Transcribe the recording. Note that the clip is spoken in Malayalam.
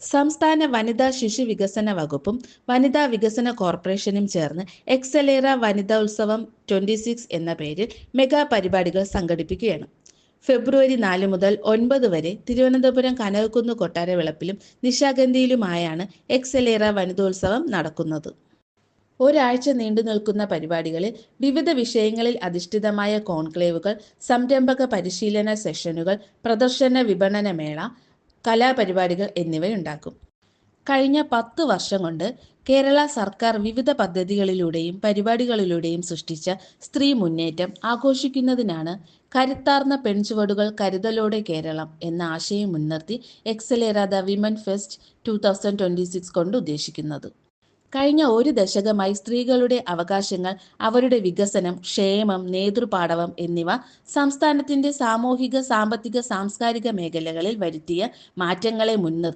സംസ്ഥാന വനിതാ ശിശു വികസന വകുപ്പും വനിതാ വികസന കോർപ്പറേഷനും ചേർന്ന് എക്സലേറ വനിതാ ഉത്സവം ട്വന്റി സിക്സ് എന്ന പേരിൽ മെഗാ പരിപാടികൾ സംഘടിപ്പിക്കുകയാണ്. ഫെബ്രുവരി നാല് മുതൽ ഒൻപത് വരെ തിരുവനന്തപുരം കനകക്കുന്ന് കൊട്ടാരവിളപ്പിലും നിശാഗന്ധിയിലുമായാണ് എക്സലേറ വനിതോത്സവം നടക്കുന്നത്. ഒരാഴ്ച നീണ്ടു നിൽക്കുന്ന പരിപാടികളിൽ വിവിധ വിഷയങ്ങളിൽ അധിഷ്ഠിതമായ കോൺക്ലേവുകൾ സംരംഭക പരിശീലന സെഷനുകൾ പ്രദർശന വിപണന മേള കലാപരിപാടികൾ എന്നിവയുണ്ടാക്കും. കഴിഞ്ഞ പത്ത് വർഷം കൊണ്ട് കേരള സർക്കാർ വിവിധ പദ്ധതികളിലൂടെയും പരിപാടികളിലൂടെയും സൃഷ്ടിച്ച സ്ത്രീ മുന്നേറ്റം ആഘോഷിക്കുന്നതിനാണ് കരുത്താർന്ന പെൺചുവടുകൾ കരുതലോടെ കേരളം എന്ന ആശയം മുൻനിർത്തി accelerate the women fest two thousand twenty six കൊണ്ട് ഉദ്ദേശിക്കുന്നത്. കഴിഞ്ഞ ഒരു ദശകമായി സ്ത്രീകളുടെ അവകാശങ്ങൾ അവരുടെ വികസനം ക്ഷേമം നേതൃപാടവം എന്നിവ സംസ്ഥാനത്തിന്റെ സാമൂഹിക സാമ്പത്തിക സാംസ്കാരിക മേഖലകളിൽ വരുത്തിയ മാറ്റങ്ങളെ മുൻനിർത്തി